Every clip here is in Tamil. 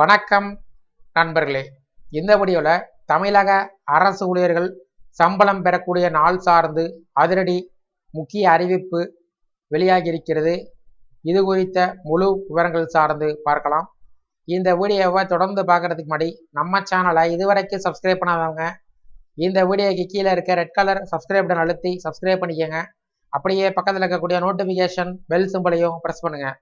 வணக்கம் நண்பர்களே. இந்த வீடியோவில் தமிழக அரசு ஊழியர்கள் சம்பளம் பெறக்கூடிய நாள் சார்ந்து அதிரடி முக்கிய அறிவிப்பு வெளியாகி இருக்கிறது இது குறித்த முழு விவரங்கள் சார்ந்து பார்க்கலாம். இந்த வீடியோவை தொடர்ந்து பார்க்கறதுக்கு முன்னாடி நம்ம சேனலை இதுவரைக்கும் சப்ஸ்கிரைப் பண்ணாதவங்க இந்த வீடியோக்கு கீழே இருக்க ரெட் கலர் சப்ஸ்கிரைப் பட்டன் அழுத்தி சப்ஸ்கிரைப் பண்ணிக்கோங்க. அப்படியே பக்கத்தில் இருக்கக்கூடிய நோட்டிஃபிகேஷன் பெல் சிம்பிளையும் ப்ரெஸ் பண்ணுங்கள்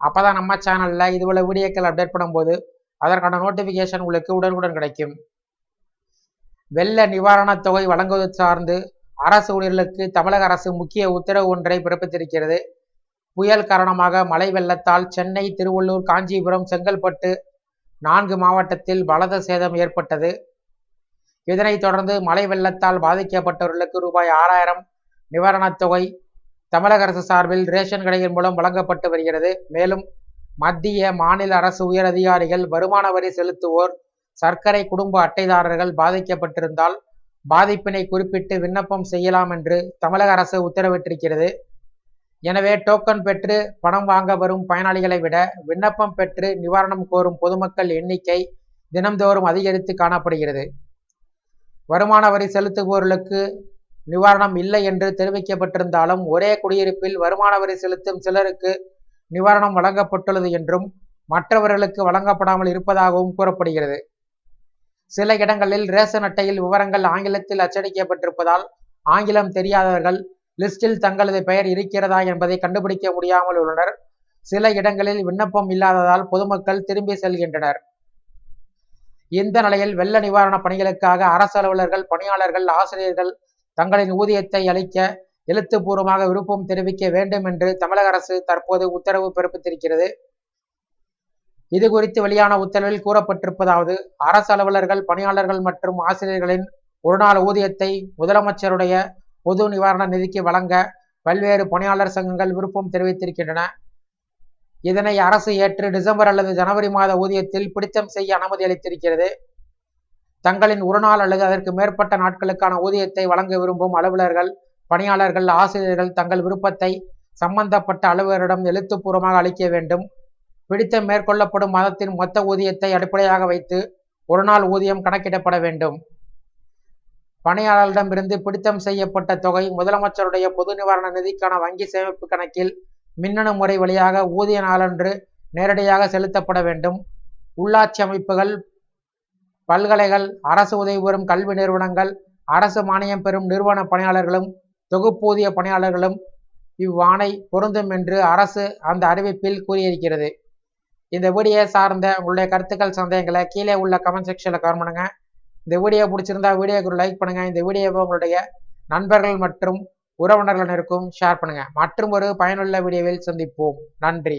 அப்போ தான் நம்ம சேனலில் இதுபோல் வீடியோக்கள் அப்டேட் பண்ணும்போது அதற்கான நோட்டிபிகேஷன் உங்களுக்கு உடனுக்குடன் கிடைக்கும். வெள்ள நிவாரணத் தொகை வழங்குவது சார்ந்து அரசு ஊழியர்களுக்கு தமிழக அரசு முக்கிய உத்தரவு ஒன்றை பிறப்பித்திருக்கிறது. புயல் காரணமாக மழை வெள்ளத்தால் சென்னை திருவள்ளூர் காஞ்சிபுரம் செங்கல்பட்டு நான்கு மாவட்டத்தில் பலத சேதம் ஏற்பட்டது. இதனைத் தொடர்ந்து மழை வெள்ளத்தால் பாதிக்கப்பட்டவர்களுக்கு ரூபாய் ஆறாயிரம் நிவாரணத் தொகை தமிழக அரசு சார்பில் ரேஷன் கடைகள் மூலம் வழங்கப்பட்டு வருகிறது. மேலும் மத்திய மாநில அரசு உயர் அதிகாரிகள் வருமான வரி செலுத்துவோர் சர்க்கரை குடும்ப அட்டைதாரர்கள் பாதிக்கப்பட்டிருந்தால் பாதிப்பினை குறிப்பிட்டு விண்ணப்பம் செய்யலாம் என்று தமிழக அரசு உத்தரவிட்டிருக்கிறது. எனவே டோக்கன் பெற்று பணம் வாங்க வரும் பயனாளிகளை விட விண்ணப்பம் பெற்று நிவாரணம் கோரும் பொதுமக்கள் எண்ணிக்கை தினம்தோறும் அதிகரித்து காணப்படுகிறது. வருமான வரி செலுத்துபவர்களுக்கு நிவாரணம் இல்லை என்று தெரிவிக்கப்பட்டிருந்தாலும் ஒரே குடியிருப்பில் வருமான வரி செலுத்தும் சிலருக்கு நிவாரணம் வழங்கப்பட்டுள்ளது என்றும் மற்றவர்களுக்கு வழங்கப்படாமல் இருப்பதாகவும் கூறப்படுகிறது. சில இடங்களில் ரேஷன் அட்டையில் விவரங்கள் ஆங்கிலத்தில் அச்சடிக்கப்பட்டிருப்பதால் ஆங்கிலம் தெரியாதவர்கள் லிஸ்டில் தங்களது பெயர் இருக்கிறதா என்பதை கண்டுபிடிக்க முடியாமல் உள்ளனர். சில இடங்களில் விண்ணப்பம் இல்லாததால் பொதுமக்கள் திரும்பி செல்கின்றனர். இந்த நிலையில் வெள்ள நிவாரண பணிகளுக்காக அரசு அலுவலர்கள் பணியாளர்கள் ஆசிரியர்கள் தங்களின் ஊதியத்தை அளிக்க எழுத்துப்பூர்வமாக விருப்பம் தெரிவிக்க வேண்டும் என்று தமிழக அரசு தற்போது உத்தரவு பிறப்பித்திருக்கிறது. இது குறித்து வெளியான உத்தரவில் கூறப்பட்டிருப்பதாவது அரசு அலுவலர்கள் பணியாளர்கள் மற்றும் ஆசிரியர்களின் ஒருநாள் ஊதியத்தை முதலமைச்சருடைய பொது நிவாரண நிதிக்கு வழங்க பல்வேறு பணியாளர் சங்கங்கள் விருப்பம் தெரிவித்திருக்கின்றன. இதனை அரசு ஏற்று டிசம்பர் அல்லது ஜனவரி மாத ஊதியத்தில் பிடித்தம் செய்ய அனுமதி அளித்திருக்கிறது. தங்களின் ஒரு நாள் அல்லது அதற்கு மேற்பட்ட நாட்களுக்கான ஊதியத்தை வழங்க விரும்பும் அலுவலர்கள் பணியாளர்கள் ஆசிரியர்கள் தங்கள் விருப்பத்தை சம்பந்தப்பட்ட அலுவலரிடம் எழுத்துப்பூர்வமாக அளிக்க வேண்டும். பிடித்தம் மேற்கொள்ளப்படும் மாதத்தின் மொத்த ஊதியத்தை அடிப்படையாக வைத்து ஒரு நாள் ஊதியம் கணக்கிடப்பட வேண்டும். பணியாளர்களிடமிருந்து பிடித்தம் செய்யப்பட்ட தொகை முதலமைச்சருடைய பொது நிவாரண நிதிக்கான வங்கி சேமிப்பு கணக்கில் மின்னணு முறை வழியாக ஊதிய நாளன்று நேரடியாக செலுத்தப்பட வேண்டும். உள்ளாட்சி அமைப்புகள் பல்கலைகள் அரசு உதவி பெறும் கல்வி நிறுவனங்கள் அரசு மானியம் பெறும் நிறுவன பணியாளர்களும் தொகுப்பூதிய பணியாளர்களும் இவ்வாணை பொருந்தும் என்று அரசு அந்த அறிவிப்பில் கூறியிருக்கிறது. இந்த வீடியோ சார்ந்த உங்களுடைய கருத்துக்கள் சந்தேகங்களை கீழே உள்ள கமெண்ட் செக்ஷனில் கவர் பண்ணுங்கள் இந்த வீடியோ பிடிச்சிருந்தா வீடியோக்கு லைக் பண்ணுங்க. இந்த வீடியோவை உங்களுடைய நண்பர்கள் மற்றும் உறவினர்களுக்கும் ஷேர் பண்ணுங்க. மற்றும் ஒரு பயனுள்ள வீடியோவில் சந்திப்போம். நன்றி.